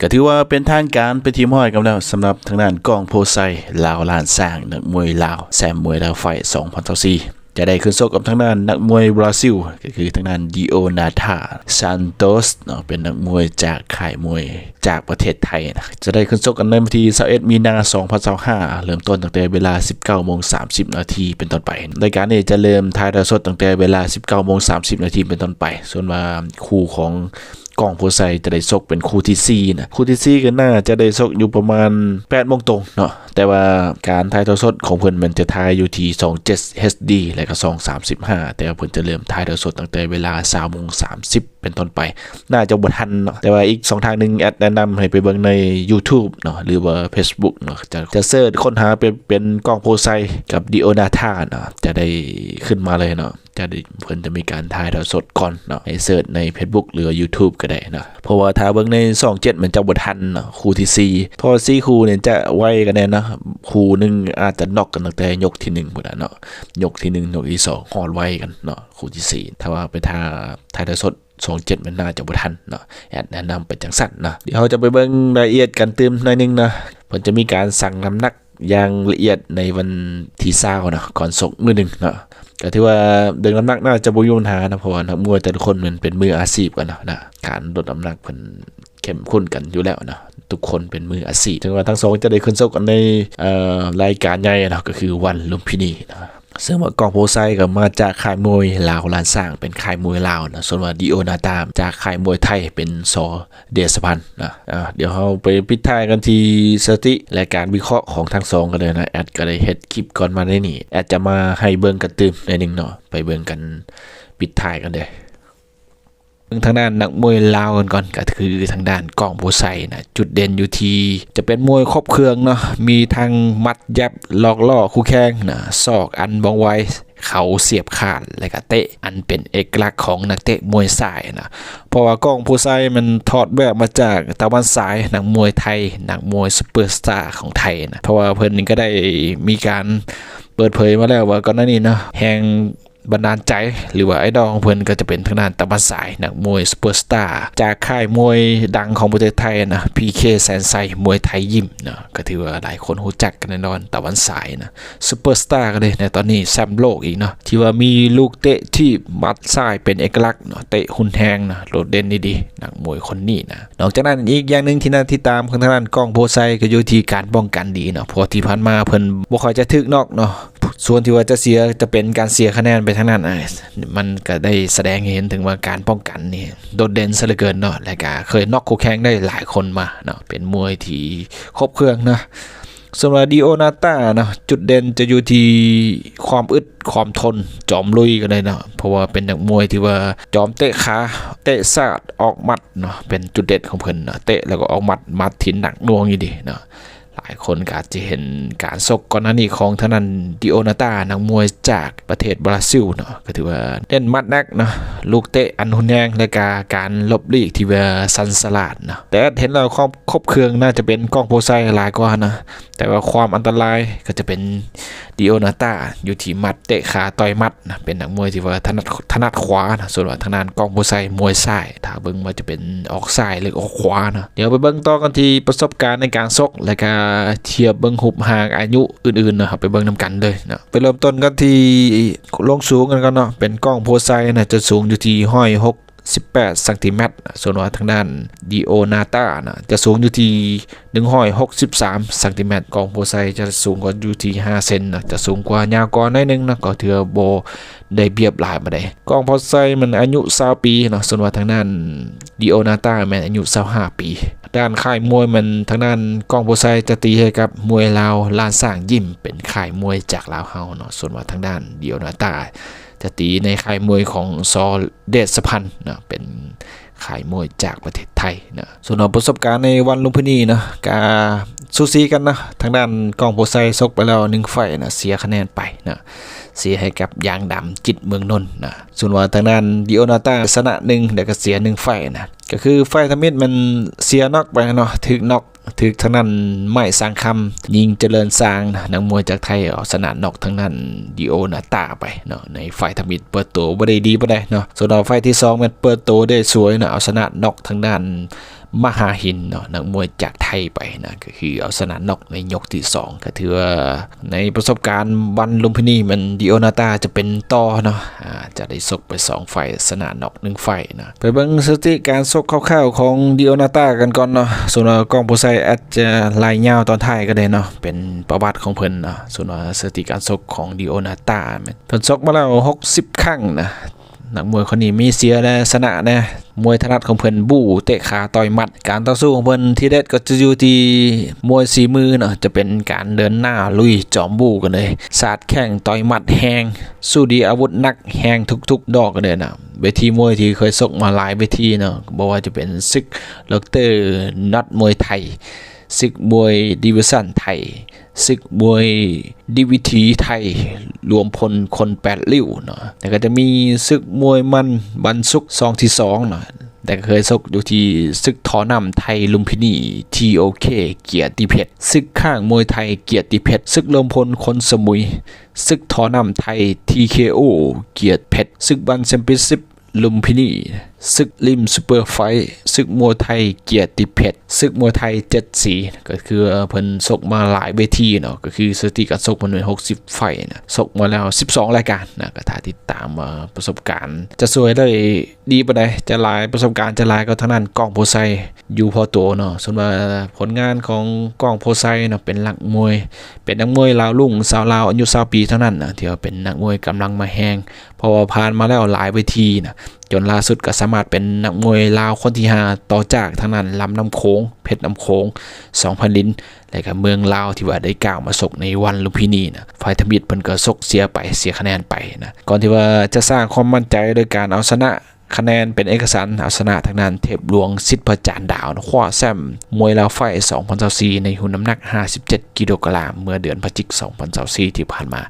ก็ถือว่าเป็นทางการเป็นทีมห้อยกันแล้วสำหรับทางด้านกองโพไซลาวลานสร้างนักมวยลาวแซมมวยลาวไฟ2024จะได้ขึ้นโซกับทางด้านนักมวยบราซิล ก็คือทางด้านดิโอนาธาซานโตสเนาะเป็นนักมวยจากค่ายมวยจากประเทศไทยนะจะได้ขึ้นโซกกันในวันที่21มีนา2025เริ่มต้นตั้งแต่เวลา 19โมง30 นาทีเป็นต้นไปรายการนี้จะเริ่มถ่ายทอดสดตั้งแต่เวลา 19โมง30 นาทีเป็นต้นไป ส่วนมาคู่ของ กล้องโพไซจะได้ซกเป็นคู่ที่สี่นะคู่ที่สี่ก็น่าจะได้ซกอยู่ประมาณ8โมงตรงเนาะแต่ว่าการถ่ายทอดสดของเพิ่นมันจะถ่ายอยู่ที่27 HD และก็235 แต่ว่าเพิ่นจะเริ่มถ่ายทอดสดตั้งแต่เวลา3โมง30 เป็นต้นไป น่าจะบ่ทันเนาะแต่ว่าอีกสองทางหนึงแอดแนะนำให้ไปเบิ่งใน YouTube เนาะหรือว่า Facebook เนาะจะจะเสิร์ชค้นหาเป็นเป็นกล้องโพไซกับดิโอนาธาเนาะจะได้ขึ้นมาเลยเนาะ จะเพิ่นจะมีการถ่ายทอดสดก่อนเนาะให้เสิร์ชใน Facebook หรือ YouTube ก็ได้เนาะเพราะว่าถ้าเบิ่งใน27มันจะบ่ทันเนาะคู่ที่4เพราะ4คู่เนี่ยจะไวกันแน่เนาะคู่หนึงอาจจะน็อกกันตั้งแต่ยกที่1พุ่นน่ะเนาะยกที่1ยกที่2ฮอดไวกันเนาะคู่ที่4ถ้าว่าไปท่าถ่ายทอดสด27มันน่าจะบ่ทันเนาะแอดแนะนำไปจังสั่นเนาะเดี๋ยวเราจะไปเบิ่งรายละเอียดกันเติมหน่อยนึงนะเพิ่นจะมีการสั่งน้ำหนัก อย่างละเอียดในวันที่20เนาะก่อนส่งมื้อหนึ่งเนาะก็ถือว่าเดินน้ำหนักน่าจะบ่มีปัญหานะเพราะว่านักมวยแต่ละคนมันเป็นมืออาชีพกันเนาะนะการลดน้ำหนักเพิ่นเข้มข้นกันอยู่แล้วนะทุกคนเป็นมืออาชีพถึงว่าทั้งสองจะได้ขึ้นชกกันในรายการใหญ่เนาะก็คือวันลุมพินีนะ ซึ่งว่ากองโพไซก็มาจากค่ายมวยลาวลานสร้างเป็นค่ายมวยลาวนะส่วนว่าดิโอนาตามจากค่ายมวยไทยเป็นซอเดสพันนะอ่าเดี๋ยวเราไปพิดท้ายกันที่สติและการวิเคราะห์ของทั้งสองกันเลยนะแอดก็ได้เฮ็ดคลิปก่อนมาได้นี่แอดจะมาให้เบิ่งกันตืมในหนึงเนาะไปเบิ่งกันปิดท้ายกันเลย ทางด้านนักมวยลาวกันก่อนก็คือทางด้านกองโพไซนะจุดเด่นอยู่ที่จะเป็นมวยครบเครื่องเนาะมีทั้งมัดยับลอกล่อคู่แข่งนะศอกอันบองไว้เขาเสียบขาดและก็เตะอันเป็นเอกลักษณ์ของนักเตะมวยสายนะเพราะว่ากองโพไซมันถอดแบบมาจากตะวันสายนักมวยไทยนักมวยซูเปอร์สตาร์ของไทยนะเพราะว่าเพิ่นก็ได้มีการเปิดเผยมาแล้วว่าก่อนหน้านี้เนาะแห่ง บันดาลใจหรือว่าไอดอลของเพิ่อนก็จะเป็นทางด้านตะบันสายนักมวยซูเปอร์สตาร์จากค่ายมวยดังของประเทศไทยนะ PK แสนไซมวยไทยยิมนะก็ถือว่าหลายคนรู้จักกันแน่นอนตะวันสายนะซูเปอร์สตาร์กันเลยในตอนนี้แชมโลกอีกเนาะที่ว่ามีลูกเตะที่มัดซ้ายเป็นเอกลักษณ์เนาะเตะหุ่นแหงนะโดดเด่นดีๆนักมวยคนนี้นะนอกจากนั้นอีกอย่างหนึ่งที่น่าติดตามของทางด้านกล้องโพไซก็อยู่ที่การป้องกันดีเนาะเพราะที่ผ่านมาเพิ่นบ่ค่อยจะถึกนอกเนาะ ส่วนที่ว่าจะเสียจะเป็นการเสียคะแนนไปทั้งนั้นอะมันก็ได้แสดงเห็นถึงว่าการป้องกันนี่โดดเด่นซะเหลือเกินเนาะและก็เคยนอกคู่แข่งได้หลายคนมาเนาะเป็นมวยที่ครบเครื่องนะสำหรับดิโอนาตาเนาะจุดเด่นจะอยู่ที่ความอึดความทนจอมลุยกันเลยเนาะเพราะว่าเป็นนักมวยที่ว่าจอมเตะขาเตะซาดออกหมัดเนาะเป็นจุดเด่นของเพิ่นเนาะเตะแล้วก็ออกหมัดมัดที่หนักน่วงอยู่ดีเนาะ ลายคนก็อาจจะเห็นการซกก่อนหน้านี้ของทนันดิโอนาตานักมวยจากประเทศบราซิลเนาะก็ถือว่าเล่นมัดนักเนาะลูกเตะอันหุนแรงและกาการลบลีกที่ว่าสันสลาดเนาะแต่เห็นเราครอบครบเครื่องน่าจะเป็นกล้องโพไซหลายกว่านะแต่ว่าความอันตรายก็จะเป็นดิโอนาตาอยู่ที่มัดเตะขาต่อยมัดนะเป็นนักมวยที่ว่าถนัดถนัดขวานะส่วนว่าทางด้านกล้องโพไซมวยซ้ายถ้าเบิ่งว่าจะเป็นออกซ้ายหรือออกขวานะเดี๋ยวไปเบิ่งต่อกันที่ประสบการณ์ในการซกและก็เทียบเบิ่งหุบห่างอายุอื่นๆนะครับไปเบิ่งนำกันเลยนะไปเริ่มต้นกันที่ลงสูงกันก่อนเนาะเป็นกล้องโพไซนะจะสูงอยู่ที่ห้อย6 18ซนติเมตรส่วนว่าทางด้านดิโอนาตานะจะสูงอยู่ที่163ซนติเมตรกองโพไซจะสูงกว่าอยู่ที่5เซนนะจะสูงกว่ายาวกว่าน้อยนึงนะก็เถือโบได้เปรียบหลายมาได้กองโพไซมันอายุ20ปีเนาะส่วนว่าทางด้านดิโอนาตาแมันอายุ25ปี ด้านค่ายมวยมันทางด้านกองโพไซจะตีให้กับมวยลาวลานสร้างยิมเป็นค่ายมวยจากลาวเฮาเนาะส่วนว่าทางด้านเดียวนาตาจะตีในค่ายมวยของซอเดชพันธ์นะเป็น ขายมวยจากประเทศไทยนะส่วนประสบการณ์ในวันลุมพินีนะกาซูซีกันนะทางด้านกองโพไซซกไปแล้วหนึ่งไฟนะเสียคะแนนไปนะเสียให้กับยางดำจิตเมืองนนท์นะส่วนว่าทางด้านดิโอนาตาชนะหนึ่งเดี๋ยวก็เสียหนึ่งไฟนะก็คือไฟทมิดมันเสียน็อกไปเนาะถึกน็อก ถึกทั้งนั้นไม่สร้างคำยิงเจริญสร้างนักมวยจากไทยเอาสนะนอกทั้งนั้นดิโอนาตาไปเนาะในไฟทมิดเปิดตัวบ่ได้ดีบ่ได้เนาะส่วนเราไฟที่สองมันเปิดตัวได้สวยเนาะเอาชนะนอกทั้งนั้น มหาหินเนาะนักมวยจากไทยไปนะก็คือเอาชนะน็อกในยกที่ 2 ก็ถือว่าในประสบการณ์วันลุมพินีมันดิโอนาตาจะเป็นต่อเนาะจะได้ซกไป 2 ไฟชนะน็อกหนึ่งไฟนะไปเบิ่งสถิติการซกคร่าวๆของดิโอนาตากันก่อนเนาะส่วนกองโพไซแอดจจะลายยาวตอนท้ายก็ได้เนาะเป็นประวัติของเพิ่นเนาะส่วนสถิติการซกของดิโอนาตาเพิ่นซกมาแล้ว60 ครั้งนะ นักมวยคนนี้มีเสียและชนะนะมวยถนัดของเพิ่นบู้เตะขาต่อยหมัด การต่อสู้ของเพิ่นที่เด็ดก็จะอยู่ที่มวยสีมือเนาะจะเป็นการเดินหน้าลุยจอมบู้กันเลยสาดแข้งต่อยหมัดแหงสู้ดีอาวุธหนักแหงทุกๆ ดอกกันเลยนะเวทีมวยที่เคยซกมาหลายเวทีเนาะบอกว่าจะเป็นซึกดอกเตอร์นัดมวยไทย ศึกมวยดิวิชั่นไทยศึกมวยดีวิทีไทย รวมพลคนแปดริ้วเนาะแต่ก็จะมีศึกมวยมันบันสุกซองที่สองเนาะแต่เคยซกอยู่ที่ศึกทอนำไทยลุมพินีทีโอเคเกียรติเพชรศึกข้างมวยไทยเกียรติเพชรศึกรวมพลคนสมุยศึกทอนำไทย TKO เกียรติเพชรศึกบันแชมปี้ยนชิพลุมพินีศึกริมซูเปอร์ไฟศึกมวยไทยเกียรติเพชรศึกมวยไทยเจ็ดสีก็คือเพิ่นซกมาหลายเวทีเนาะก็คือสถิติการซกมันเป็น60ไฟนะซกมาแล้ว12รายการนะก็ถ้าติดตามมาประสบการณ์ จะสวยได้ดีปานใดจะหลายประสบการณ์จะหลายก็เท่านั้นกล้องโพไซอยู่พอตัวเนาะส่วนว่าผลงานของกล้องโพไซเนาะเป็นหลักมวย เป็นนักมวยลาวลุ่งสาวลาวอายุ20ปีเท่านั้นนะที่ว่าเป็นนักมวยกำลังมาแหงเพราะว่าผ่านมาแล้วหลายเวทีนะจนล่าสุดก็สามารถเป็นนักมวยลาวคนที่5ต่อจากทางนั้นลำน้ำโขงเพชรน้ำโขง2,000ลิ้นและก็เมืองลาวที่ว่าได้กล่าวมาสกในวันลุมพินีนะฝ่ายทมิตรเพิ่นก็สกเสียไปเสียคะแนนไปนะก่อนที่ว่าจะสร้างความมั่นใจโดยการเอาชนะคะแนนเป็นเอกสารเอาชนะทางนั้นเทพหลวงสิทธิ์พระจานดาวนะคว้าแซมมวยลาวไฟ 2024ในหุ่นน้ำหนัก 57 กิโลกรัมเมื่อเดือนพฤศจิกายน 2024 ที่ผ่านมา